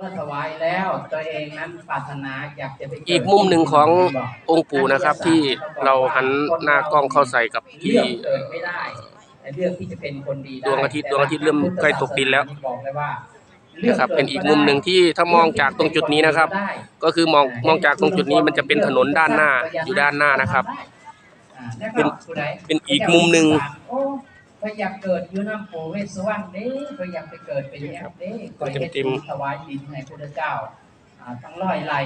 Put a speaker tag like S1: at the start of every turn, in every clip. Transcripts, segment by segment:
S1: เมื่อถวายแล้วตัวเองนั้นปรารถนาอยากจะไปเด
S2: อีกมุมหนึ่งขององค์ปู่นะครับ ที่เราหันหน้ากล้องเข้าใส่กับที่
S1: เลือกเกิดไม่ได้แต่เลือกที่จะเป็นคนดีได
S2: วงอาทิตย์ดวงอาทิตย์เริ่มใกล้ตกดินแล้ว
S1: บอกเลยว่า
S2: นะครับเป็นอีกมุมหนึ่งที่ถ้ามองจากตรงจุดนี้นะครับก็คือมองมองจากตรงจุดนี้มันจะเป็นถนนด้านหน้าอยู่ด้านหน้านะครับ
S1: อ่าแล้ว
S2: เป็
S1: ก็
S2: น
S1: ผู้ใด
S2: เป็นอีกมุมหนึ่ง
S1: โอ้ไปอยากเกิดอยู่น้ำปู่เวสสวรรณเด้ไปอยากไปเกิดเป็นแอปเด้ก็เฮ็ด
S2: เต็ม
S1: บุญถวายดินให้พระเจ้าอ่าตั้งร้อยไร่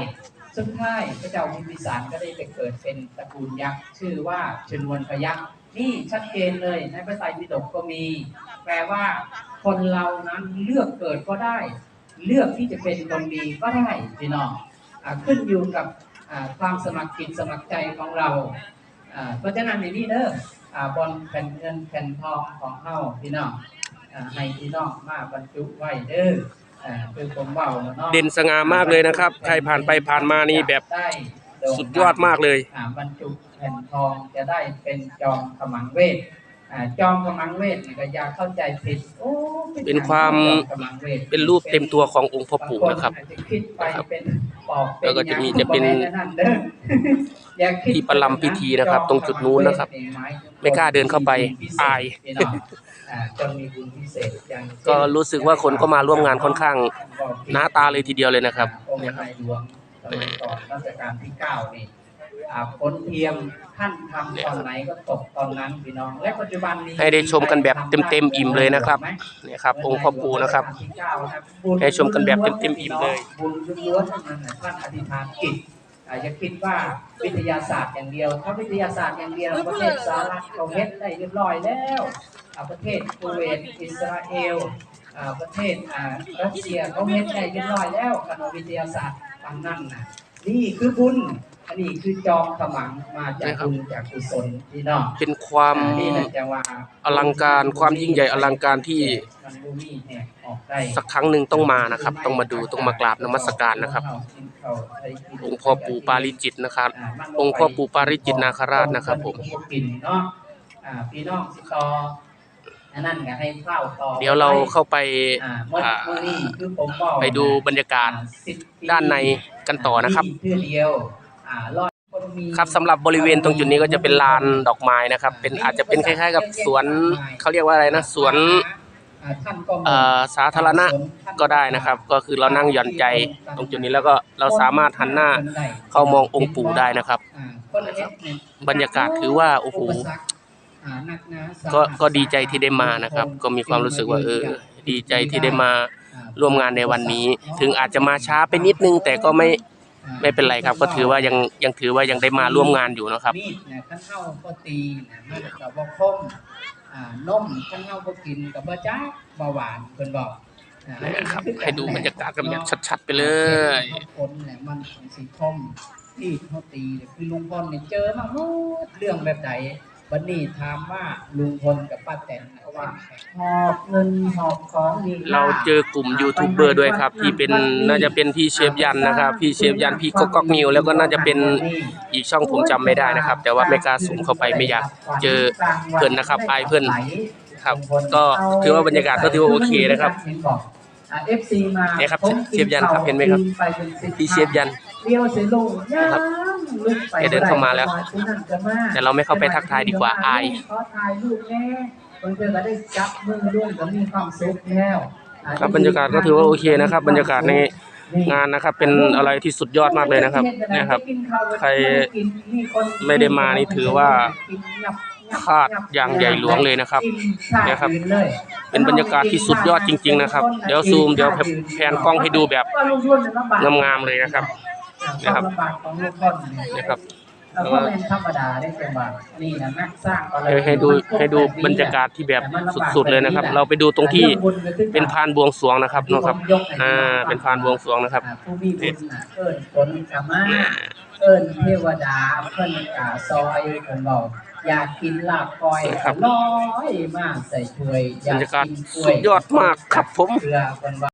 S1: สุดท้ายพระเจ้าพิมพิสารก็ได้ไปเกิดเป็นตระกูลยักษ์ชื่อว่าชนวนพยักษ์นี่ชัดเจนเลยในพระไตรปิฎกก็มี แปลว่า คนเรานั้นเลือกเกิดก็ได้ เลือกที่จะเป็นคนดีก็ได้พี่น้องอ่าขึ้นอยู่กับอ่าความสมัครจิตสมัครใจของเราอ่าเพราะฉะนั้นในนี้เด้ออ่า บนแผ่นเงินแผ่นทองของเฮาพี่น้องอ่าให้พี่น้องมาบรรจุไว้เด้ออ่าคือผมเบาเนาะ
S2: เด่นสง่ามากเลยนะครับ ใครผ่านไปผ่านมานี่แบบ
S1: ได้โด่ง
S2: สุดยอดมากเลย
S1: อ่าบรรจุแผ่นทองจะได้เป็นจอมขมังเวทอ่าจอมขมังเวทนี่ก็อย่าเข้าใจผิดโอ้
S2: เป็นความ
S1: จอขมังวท
S2: เป็นรูปเต็มตัวขององค์พ่อปู่นะครับา
S1: งอาจจคิดไปเป็นปอบเป็น
S2: แล้วก็จะมีจะเป็น
S1: อย่างนั้นเด้ออย่าคิด
S2: ที่ประลำพิธีนะครับ ตรงจุดนู้นนะครับ ไม่กล้าเดินเข้าไปอาย
S1: พี่น้องอ่าจนมีบุญพิเศษอย่างเช่น
S2: ก็รู้สึกว่าคนก็มาร่วมงานค่อนข้างหน้าตาเลยทีเดียวเลยนะครับ
S1: องค์
S2: เนี่ยครับ
S1: ในหลวงสมัยก่อนรัชกาลที่เก้านี่อ่าผลเทียมท่านทำตอนไหนก็ตกตอนนั้นพี่น้องและปัจจุบันนี้
S2: ให้ได้ชมกันแบบเต็มๆอิ่มเลยนะครับเนี่ยครับ องค์พ่อปู่นะครับ ให้ชมกันแบบเต็มๆอิ่มเลย
S1: บุญล้วนๆทั้งนั้นน่ะท่านอธิษฐานจิต อ่าอย่าคิดว่าวิทยาศาสตร์อย่างเดียว ถ้าวิทยาศาสตร์อย่างเดียวประเทศสหรัฐเขาเฮ็ดได้เรียบร้อยแล้วอ่าประเทศคูเวตอิสราเอลอ่าประเทศอ่ารัสเซียเขาเฮ็ดได้เรียบร้อยแล้วคณะวิทยาศาสตร์ทางนั้นน่ะนี่คือบุญอันนี้คือจอมขมังมาจากบุญจากกุศลพี่น้อง
S2: เป็นความ
S1: นี่แหละจะว่า
S2: อลังการความยิ่งใหญ่อลังการที่
S1: มันบ่มีแหกออกได้
S2: สักครั้งหนึ่งต้องมานะครับ ต้องมาดูต้องมากราบนมัสการนะครับ องค์พ่อปู่ปาริจิตนะครับ องค์พ่อปู่ปาริจิตนาคราชนะครับผม
S1: กินเนาะอ่าพี่น้องสิต่ออันนั้นก็ให้ข้าวต่อ
S2: เดี๋ยวเราเข้าไป
S1: อ่าเมื่อ
S2: อ่า
S1: เมื่อนี้คือผมบอก
S2: ไปดูบรรยากาศ
S1: อ่สิบปี
S2: ด้านในกันต่อนะครับ
S1: ที่เดียวอ่าร้อยคนมี
S2: ครับสำหรับบริเวณตรงจุดนี้ก็จะเป็นลานดอกไม้นะครับ เป็นอาจจะเป็นคล้าย ๆ กับสวนเขาเรียกว่าอะไรนะสวน
S1: อ่าท่านก็
S2: เอ่อสาธารณะก็ได้นะครับ ก็คือเรานั่งหย่อนใจตรงจุดนี้แล้วก็เราสามารถหันหน้าเข้ามององค์ปู่ได้นะครับ
S1: อ่าคนละเอ็ดเนี่ย
S2: บรรยากาศถือว่าโอ้โห
S1: อ่านักหนาสา
S2: ก็
S1: หัส
S2: ก็ดีใจที่ได้มานะครับ ก็มีความรู้สึกว่าเออดีใจที่ได้มาร่วมงานในวันนี้ ถึงอาจจะมาช้าไปนิดนึงแต่ก็ไม่ ไม่เป็นไรครับ ก็ถือว่ายังยังถือว่ายังได้มาร่วมงานอยู่นะครับ
S1: มีดเนี่ยขั้นเฮาก็ตีนะมันก็บ่คมอ่านมขั้นเฮาก็กินก็บ่จ้าเบาหวานเพิ่นบอกอ่า
S2: นะครับ ให้ดูบรรยากาศกันแบบชัด ๆ ไปเลย
S1: คนเนี่ยมันของสีคมที่เขาตีเนี่ยคือลุงพลเนี่ยเจอมาหมดเรื่องแบบไหน วันนี้ถามว่าลุงพลกับป้าแตนเนี่ยว่าหอบเงินหอบของมีค่
S2: เราเจอกลุ่มยูทูบเบอร์ด้วยครับ ที่เป็นน่าจะเป็นพี่เชฟยันนะครับพี่เชฟยันพี่ก๊อกก๊อกนิวแล้วก็น่าจะเป็นอีกช่องผมจำไม่ได้นะครับ แต่ว่าไม่กล้าสุ่มเข้าไปไม่อยากเจอเพื่อนนะครับอายเพื่อนครับ ก็ถือว่าบรรยากาศก็ถือว่าโอเคนะครับ
S1: เอฟซีมา
S2: เนี่ยครับเชฟยันครับเห็นไหมครับพี่เชฟยัน
S1: เลี้ยวเสียลง
S2: นะครับ แกเดินเข้ามาแล้ว แต่เราไม่เข้าไปทักทายดีกว่าอาย
S1: ขอถ่ายรูปแน่เพิ่นก็ได้จับมือร่วมก็มีความสุขแล้ว
S2: ครับบรรยากาศก็ถือว่าโอเคนะครับ บรรยากาศในงานนะครับ เป็นอะไรที่สุดยอดมากเลยนะครับเนี่ยครับ ใครไม่ได้มานี่ถือว่าพลาดอย่างใหญ่หลวงเลยนะครับเนี่ยครับ เป็นบรรยากาศที่สุดยอดจริง ๆ นะครับ เดี๋ยวซูมเดี๋ยวแพนกล้องให้ดูแบบงามๆเลยนะครับ นะครับนะครับ
S1: แล้วก็เป็นธรรมดาได้จังหวะนี่นะนักสร้างอะไร
S2: ให้ให้ดูให้ดูบรรยากาศที่แบบสุดๆเลยนะครับ เราไปดูตรงที่เป็นพานบวงสรวงนะครับเนาะครับ อ่า เป็นพานบวงสรวงนะครับ
S1: ผู้มีบุญน่ะเอิ้นฝนกะมาเอิ้นเทวดาเพิ่นกะซอยเพิ่นบอกอยากกินลาบก้อย
S2: ครับ
S1: ร้อยมาใส่ถ้วยอบ
S2: รรยากาศ
S1: นกล้
S2: สุ
S1: วย
S2: ดยอดมากครับผม
S1: เกลือเพิ่นว่า